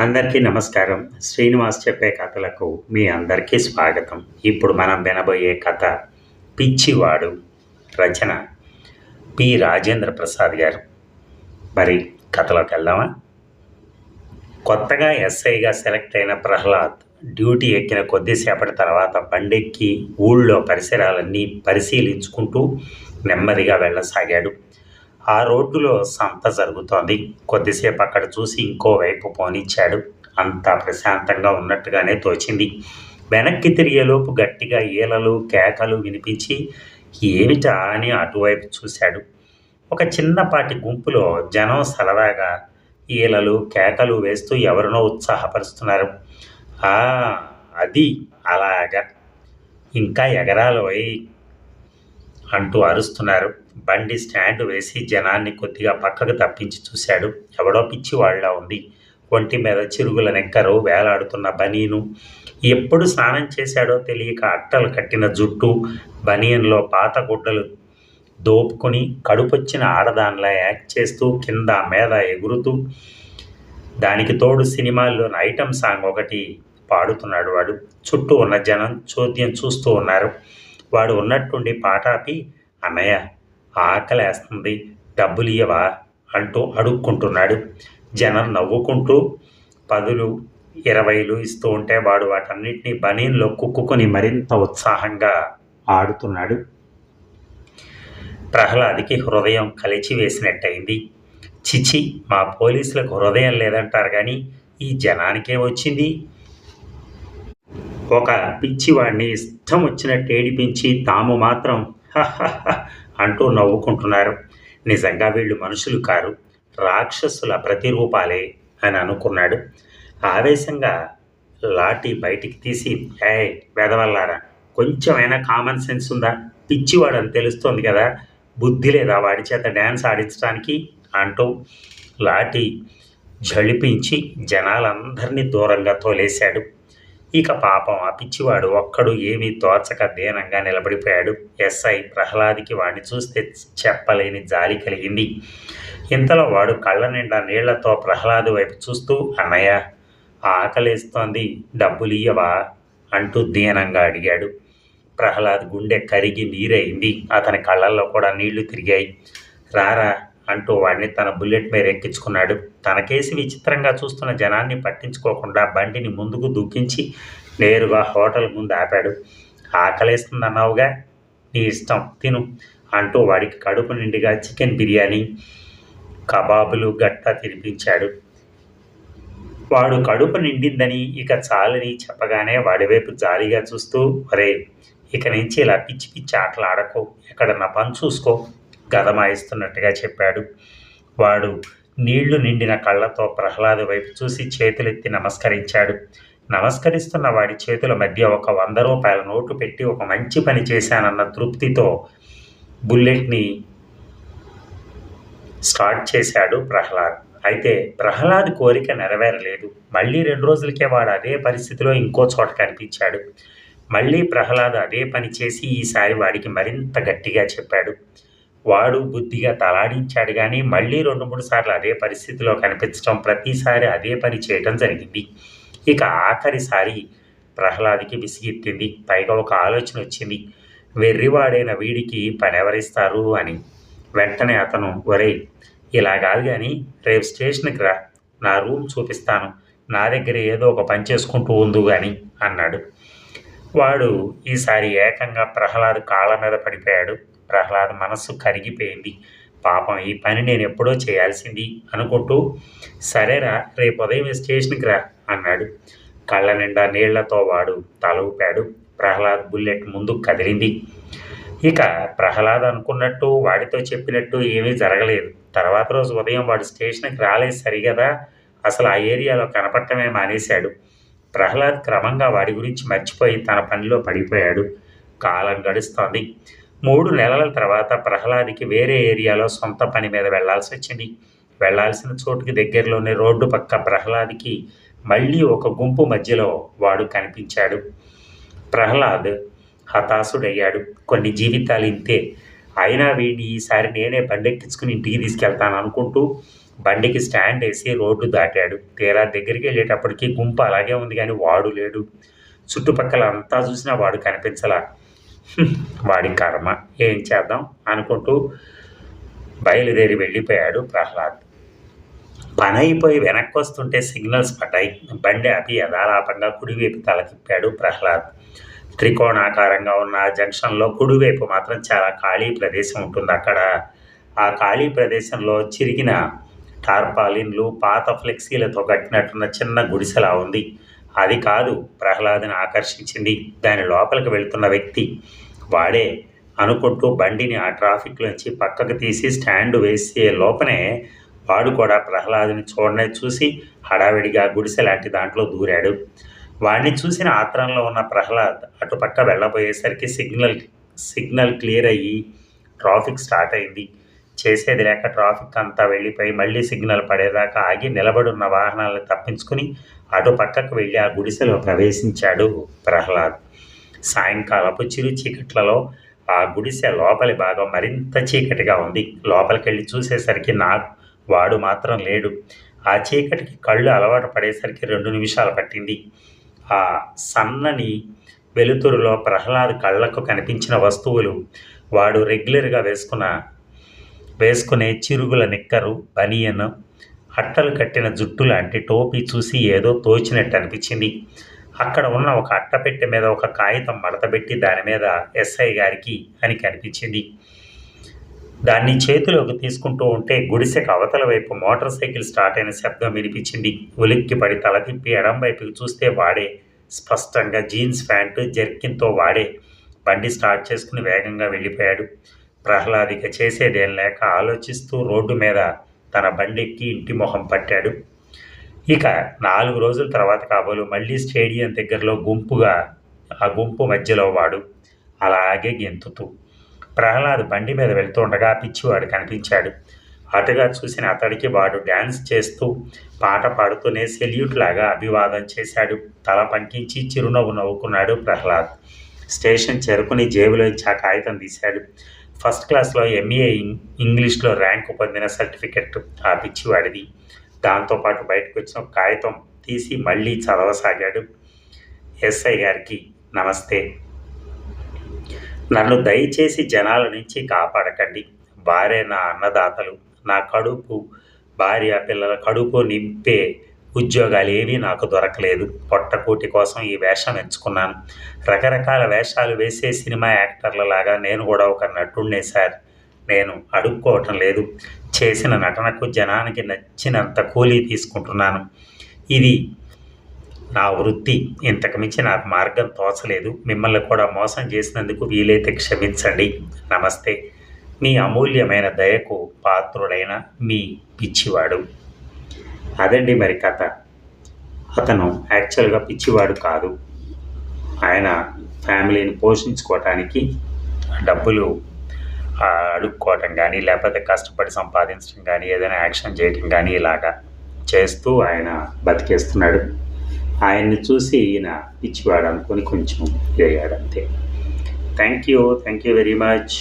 అందరికీ నమస్కారం. శ్రీనివాస్ చెప్పే కథలకు మీ అందరికీ స్వాగతం. ఇప్పుడు మనం వినబోయే కథ పిచ్చివాడు రచన పి. రాజేంద్ర ప్రసాద్ గారు. మరి కథలోకి వెళ్దామా? కొత్తగా ఎస్ఐగా సెలెక్ట్ అయిన ప్రహ్లాద్ డ్యూటీ ఎక్కిన కొద్దిసేపటి తర్వాత బండెక్కి ఊళ్ళో పరిసరాలన్నీ పరిశీలించుకుంటూ నెమ్మదిగా వెళ్ళసాగాడు. ఆ రోడ్డులో సంత జరుగుతోంది. కొద్దిసేపు అక్కడ చూసి ఇంకోవైపు పోనిచ్చాడు. అంతా ప్రశాంతంగా ఉన్నట్టుగానే తోచింది. వెనక్కి తిరిగేలోపు గట్టిగా ఈలలు కేకలు వినిపించి ఏమిటా అని అటువైపు చూశాడు. ఒక చిన్నపాటి గుంపులో జనం సరదాగా ఈలలు కేకలు వేస్తూ ఎవరినో ఉత్సాహపరుస్తున్నారు. ఆ అది అలాగా. ఇంకా ఎగరాలోయ్ అంటూ అరుస్తున్నారు. బండి స్టాండ్ వేసి జనాన్ని కొద్దిగా పక్కకు తప్పించి చూశాడు. ఎవడో పిచ్చి వాళ్ళ ఉంది ఒంటి మీద చిరుగుల నెక్కరు వేలాడుతున్న బనీను. ఎప్పుడు స్నానం చేశాడో తెలియక అట్టలు కట్టిన జుట్టు బనియన్లో పాత గుడ్డలు దోపుకొని కడుపొచ్చిన ఆడదానిలా యాక్ట్ చేస్తూ కింద మీద ఎగురుతూ దానికి తోడు సినిమాల్లోని ఐటమ్ సాంగ్ ఒకటి పాడుతున్నాడు వాడు. చుట్టూ ఉన్న జనం చోద్యం చూస్తూ ఉన్నారు. వాడు ఉన్నట్టుండి పాట ఆపి అన్నయ్య ఆకలేస్తుంది. డబ్బులు ఇయ్యవా? అంటూ అడుక్కుంటున్నాడు. జనం నవ్వుకుంటూ పదులు ఇరవైలు ఇస్తూ ఉంటే వాడు వాటన్నిటిని బనీన్లో కుక్కుని మరింత ఉత్సాహంగా ఆడుతున్నాడు. ప్రహ్లాద్కి హృదయం కలిచి వేసినట్టయింది. చిచి మా పోలీసులకు హృదయం లేదంటారు కానీ ఈ జనానికే వచ్చింది. ఒక పిచ్చివాడిని ఇష్టం వచ్చినట్టు ఏడిపించి తాము మాత్రం అంటూ నవ్వుకుంటున్నారు. నిజంగా వీళ్ళు మనుషులు కారు. రాక్షసుల ప్రతిరూపాలే అని అనుకున్నాడు. ఆవేశంగా లాఠీ బయటికి తీసి ఏ వెదవల్లారా కొంచెమైనా కామన్ సెన్స్ ఉందా? పిచ్చివాడని తెలుస్తోంది కదా. బుద్ధి లేదా వాడి చేత డ్యాన్స్ ఆడించడానికి? అంటూ లాఠీ జళిపించి జనాలందరినీ దూరంగా తోలేశాడు. ఇక పాపం ఆ పిచ్చివాడు ఒక్కడు ఏమీ తోచక దీనంగా నిలబడిపోయాడు. ఎస్ఐ ప్రహ్లాద్కి వాడిని చూస్తే చెప్పలేని జాలి కలిగింది. ఇంతలో వాడు కళ్ళ నిండా నీళ్ళతో ప్రహ్లాద్ వైపు చూస్తూ అన్నయ్య ఆకలేస్తోంది డబ్బులియ్యవా అంటూ దీనంగా అడిగాడు. ప్రహ్లాద్ గుండె కరిగి నీరైంది. అతని కళ్ళల్లో కూడా నీళ్ళు తిరిగాయి. రారా అంటూ వాడిని తన బుల్లెట్ మీద ఎక్కించుకున్నాడు. తనకేసి విచిత్రంగా చూస్తున్న జనాన్ని పట్టించుకోకుండా బండిని ముందుకు దూకించి నేరుగా హోటల్ ముందు ఆపాడు. ఆకలేస్తుందన్నావుగా? నీ ఇష్టం తిను అంటూ వాడికి కడుపు నిండుగా చికెన్ బిర్యానీ కబాబులు గట్టా తినిపించాడు. వాడు కడుపు నిండిందని ఇక చాలని చెప్పగానే వాడి వైపు జాలిగా చూస్తూ ఒరే ఇక నుంచి ఇలా పిచ్చి పిచ్చి ఆటలు ఆడకో ఎక్కడన్నా పని చూసుకో గదమాయిస్తున్నట్టుగా చెప్పాడు. వాడు నీళ్ళు నిండిన కళ్ళతో ప్రహ్లాద వైపు చూసి చేతులెత్తి నమస్కరించాడు. నమస్కరిస్తున్న వాడి చేతుల మధ్య ఒక వంద రూపాయల నోటు పెట్టి ఒక మంచి పని చేశానన్న తృప్తితో బుల్లెట్ని స్టార్ట్ చేశాడు ప్రహ్లాద్. అయితే ప్రహ్లాద్ కోరిక నెరవేరలేదు. మళ్ళీ రెండు రోజులకే వాడు అదే పరిస్థితిలో ఇంకో చోట కనిపించాడు. మళ్ళీ ప్రహ్లాద్ అదే పని చేసి ఈసారి వాడికి మరింత గట్టిగా చెప్పాడు. వాడు బుద్ధిగా తలాడించాడు కానీ మళ్ళీ రెండు మూడు సార్లు అదే పరిస్థితిలో కనిపించడం ప్రతిసారి అదే పని చేయడం జరిగింది. ఇక ఆఖరిసారి ప్రహ్లాద్కి విసిగెత్తింది. పైగా ఒక ఆలోచన వచ్చింది. వెర్రివాడైన వీడికి పని ఎవరిస్తారు అని. వెంటనే అతను ఒరే ఇలా కాదు కానీ రేపు స్టేషన్కి రా. నా రూమ్ చూపిస్తాను. నా దగ్గర ఏదో ఒక పని చేసుకుంటూ ఉందు కానీ అన్నాడు. వాడు ఈసారి ఏకంగా ప్రహ్లాద్ కాళ్ళ మీద పడిపోయాడు. ప్రహ్లాద్ మనస్సు కరిగిపోయింది. పాపం ఈ పని నేను ఎప్పుడో చేయాల్సింది అనుకుంటూ సరేరా రేపు ఉదయం స్టేషన్కి రా అన్నాడు. కళ్ళ నిండా నీళ్ళతో వాడు తల ఊపాడు. ప్రహ్లాద్ బుల్లెట్ ముందు కదిలింది. ఇక ప్రహ్లాద్ అనుకున్నట్టు వాడితో చెప్పినట్టు ఏమీ జరగలేదు. తర్వాత రోజు ఉదయం వాడు స్టేషన్కి రాలేదు సరిగదా? అసలు ఆ ఏరియాలో కనపడటమే మానేశాడు. ప్రహ్లాద్ క్రమంగా వాడి గురించి మర్చిపోయి తన పనిలో పడిపోయాడు. కాలం గడుస్తోంది. మూడు నెలల తర్వాత ప్రహ్లాద్కి వేరే ఏరియాలో సొంత పని మీద వెళ్ళాల్సి వచ్చింది. వెళ్ళాల్సిన చోటుకి దగ్గరలోనే రోడ్డు పక్క ప్రహ్లాద్కి మళ్ళీ ఒక గుంపు మధ్యలో వాడు కనిపించాడు. ప్రహ్లాద్ హతాశుడయ్యాడు. కొన్ని జీవితాలు ఇంతే. అయినా వీడిని ఈసారి నేనే బండెక్కించుకుని ఇంటికి తీసుకెళ్తాను అనుకుంటూ బండికి స్టాండ్ వేసి రోడ్డు దాటాడు. తీరా దగ్గరికి వెళ్ళేటప్పటికి గుంపు అలాగే ఉంది కానీ వాడు లేడు. చుట్టుపక్కల అంతా చూసినా వాడు కనిపించలా. వాడి కర్మ. ఏం చేద్దాం? అనుకుంటూ బయలుదేరి వెళ్ళిపోయాడు ప్రహ్లాద్. పని అయిపోయి వెనక్కి వస్తుంటే సిగ్నల్స్ పడ్డాయి. బండి ఆపి యథాలాపంగా కుడివైపు తల తిప్పాడు ప్రహ్లాద్. త్రికోణాకారంగా ఉన్న ఆ జంక్షన్లో కుడివైపు మాత్రం చాలా ఖాళీ ప్రదేశం ఉంటుంది. అక్కడ ఆ ఖాళీ ప్రదేశంలో చిరిగిన టార్పాలిన్లు పాత ఫ్లెక్సీలతో కట్టినట్టున్న చిన్న గుడిసెలా ఉంది. అది కాదు ప్రహ్లాద్ని ఆకర్షించింది. దాని లోపలికి వెళ్తున్న వ్యక్తి వాడే అనుకుంటూ బండిని ఆ ట్రాఫిక్లోంచి పక్కకు తీసి స్టాండ్ వేసే లోపనే వాడు కూడా ప్రహ్లాదుని చూడనే చూసి హడావిడిగా గుడిసె లాంటి దాంట్లో దూరాడు. వాడిని చూసిన ఆత్రంలో ఉన్న ప్రహ్లాద్ అటుపక్క వెళ్ళబోయేసరికి సిగ్నల్ సిగ్నల్ క్లియర్ అయ్యి ట్రాఫిక్ స్టార్ట్ అయింది. చేసేది లేక ట్రాఫిక్ అంతా వెళ్ళిపోయి మళ్ళీ సిగ్నల్ పడేదాకా ఆగి నిలబడున్న వాహనాలను తప్పించుకుని అటు పక్కకు వెళ్ళి ఆ గుడిసెలో ప్రవేశించాడు ప్రహ్లాద్. సాయంకాలపు చిరు చీకట్లలో ఆ గుడిసె లోపలి భాగం మరింత చీకటిగా ఉంది. లోపలికి వెళ్ళి చూసేసరికి నా వాడు మాత్రం లేడు. ఆ చీకటికి కళ్ళు అలవాటు పడేసరికి రెండు నిమిషాలు పట్టింది. ఆ సన్నని వెలుతురులో ప్రహ్లాద్ కళ్ళకు కనిపించిన వస్తువులు వాడు రెగ్యులర్గా వేసుకున్న వేసుకునే చిరుగుల నిక్కరు బనియన్ అట్టలు కట్టిన జుట్టు లాంటి టోపీ చూసి ఏదో తోచినట్టు అనిపించింది. అక్కడ ఉన్న ఒక అట్టపెట్టె మీద ఒక కాగితం మడతపెట్టి దాని మీద ఎస్ఐ గారికి అని కనిపించింది. దాన్ని చేతిలోకి తీసుకుంటూ ఉంటే గుడిసెకు అవతల వైపు మోటార్ సైకిల్ స్టార్ట్ అయిన శబ్దం వినిపించింది. ఉలిక్కిపడి తల తిప్పి ఎడం వైపుకి చూస్తే వాడే. స్పష్టంగా జీన్స్ ప్యాంటు జర్కిన్తో వాడే. బండి స్టార్ట్ చేసుకుని వేగంగా వెళ్ళిపోయాడు. ప్రహ్లాద్ ఇక చేసేదేం లేక ఆలోచిస్తూ రోడ్డు మీద తన బండి ఎక్కి ఇంటి మొహం పట్టాడు. ఇక నాలుగు రోజుల తర్వాత కాబోలు మళ్ళీ స్టేడియం దగ్గరలో గుంపుగా ఆ గుంపు మధ్యలో వాడు అలాగే గెంతుతూ ప్రహ్లాద్ బండి మీద వెళ్తుండగా పిచ్చివాడు కనిపించాడు. అటుగా చూసిన అతడికి వాడు డ్యాన్స్ చేస్తూ పాట పాడుతూనే సెల్యూట్ లాగా అభివాదం చేశాడు. తల పంకించి చిరునవ్వు నవ్వుకున్నాడు ప్రహ్లాద్. స్టేషన్ చేరుకుని జేబులో ఆ కాగితం తీశాడు. ఫస్ట్ క్లాస్లో ఎంఏ ఇంగ్లీష్లో ర్యాంకు పొందిన సర్టిఫికెట్ ఆ పిచ్చివాడిది దాంతోపాటు బయటకు వచ్చిన కాగితం తీసి మళ్ళీ చదవసాగాడు. ఎస్ఐ గారికి నమస్తే. నన్ను దయచేసి జనాల నుంచి కాపాడకండి. వారే నా అన్నదాతలు. నా కడుపు భార్య పిల్లల కడుపు నింపే ఉద్యోగాలు ఏవీ నాకు దొరకలేదు. పొట్టకూటి కోసం ఈ వేషం ఎంచుకున్నాను. రకరకాల వేషాలు వేసే సినిమా యాక్టర్ల లాగా నేను కూడా ఒక నటుడినే సార్. నేను అడుక్కోవటం లేదు. చేసిన నటనకు జనానికి నచ్చినంత కూలీ తీసుకుంటున్నాను. ఇది నా వృత్తి. ఇంతకుమించి నాకు మార్గం తోచలేదు. మిమ్మల్ని కూడా మోసం చేసినందుకు వీలైతే క్షమించండి. నమస్తే. మీ అమూల్యమైన దయకు పాత్రుడైన మీ పిచ్చివాడు. అదండి మరి కథ. అతను యాక్చువల్గా పిచ్చివాడు కాదు. ఆయన ఫ్యామిలీని పోషించుకోవటానికి డబ్బులు అడుక్కోవటం కానీ లేకపోతే కష్టపడి సంపాదించడం కానీ ఏదైనా యాక్షన్ చేయటం కానీ ఇలాగా చేస్తూ ఆయన బతికేస్తున్నాడు. ఆయన్ని చూసి ఈయన పిచ్చివాడు అనుకొని కొంచెం వేయాడు అంతే thank you thank you very much.